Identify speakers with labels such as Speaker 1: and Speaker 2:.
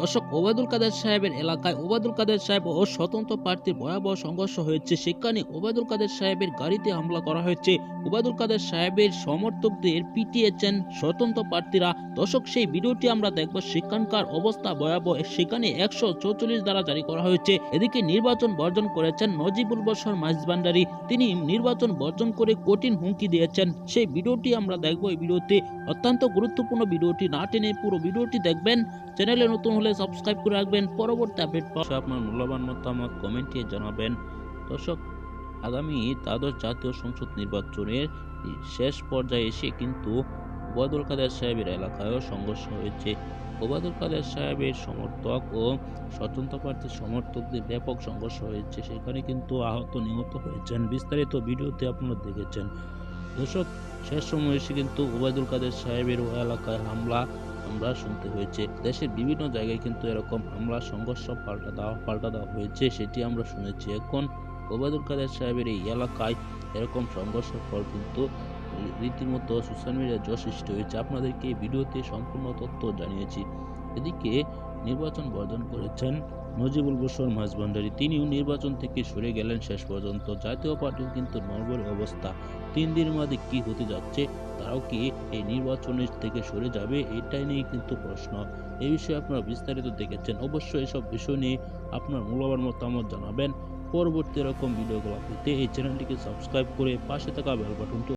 Speaker 1: দর্শক ওবায়দুল কাদের সাহেবের এলাকায় ওবায়দুল কাদের সাহেব ও স্বতন্ত্র প্রার্থীর ভয়াবহ সংঘর্ষ হয়েছে। সেখানে ওবায়দুল কাদের সাহেবের গাড়িতে হামলা করা হয়েছে। ওবায়দুল কাদের সাহেবের সমর্থকদের পিটিয়েছেন স্বতন্ত্র প্রার্থীরা। দর্শক, সেই ভিডিওটি আমরা দেখব। সেখানকার অবস্থা ভয়াবহ। সেখানে একশো চৌচল্লিশ দ্বারা জারি করা হয়েছে। এদিকে নির্বাচন বর্জন করেছেন নজিবুল বসর মাইজবান্ডারি তিনি নির্বাচন বর্জন করে কঠিন হুমকি দিয়েছেন। সেই ভিডিওটি আমরা দেখব এই ভিডিওতে। অত্যন্ত গুরুত্বপূর্ণ ভিডিওটি না টেনে পুরো ভিডিওটি দেখবেন। চ্যানেলে নতুন হলে সাবস্ক্রাইব করে রাখবেন। পরবর্তী আপডেট পাওয়া আপনার মূল্যবান মতামত কমেন্টে জানাবেন। দর্শক, আগামী দ্বাদশ জাতীয় সংসদ নির্বাচনের শেষ পর্যায়ে এসে কিন্তু ওবায়দুল কাদের সাহেবের এলাকায়ও সংঘর্ষ হয়েছে। ওবায়দুল কাদের সাহেবের সমর্থক ও স্বতন্ত্র প্রার্থীর সমর্থকদের ব্যাপক সংঘর্ষ হয়েছে। সেখানে কিন্তু আহত, নিহত হয়েছেন। বিস্তারিত ভিডিওতে আপনারা দেখেছেন। দর্শক, শেষ সময় এসে কিন্তু ওবায়দুল কাদের সাহেবের ও এলাকায় হামলা আমরা শুনতে হয়েছে। দেশের বিভিন্ন জায়গায় কিন্তু এরকম হামলা, সংঘর্ষ পাল্টা দেওয়া পাল্টা দেওয়া হয়েছে, সেটি আমরা শুনেছি। এখন ওবায়দুল কাদের সাহেবের এই এলাকায় এরকম সংঘর্ষের ফল কিন্তু রীতিমতো সোশ্যাল মিডিয়ায় যথেষ্ট হয়েছে। আপনাদেরকে এই ভিডিওতে সম্পূর্ণ তথ্য জানিয়েছি। এদিকে নির্বাচন বর্জন করেছেন নজিবুল বসর মাঝভান্ডারী তিনিও নির্বাচন থেকে সরে গেলেন শেষ পর্যন্ত। জাতীয় পার্টির কিন্তু নর্বর অবস্থা। তিন দিনের মধ্যে কি হতে যাচ্ছে তারাও কি এই নির্বাচনের থেকে সরে যাবে, এটাই নিয়ে কিন্তু প্রশ্ন। এই বিষয়ে আপনারা বিস্তারিত দেখেছেন। অবশ্যই এসব বিষয় নিয়ে আপনার মূল্যবান মতামত জানাবেন। পরবর্তী এরকম ভিডিওগুলো পেতে এই চ্যানেলটিকে সাবস্ক্রাইব করে পাশে থাকা বেল বাটনটি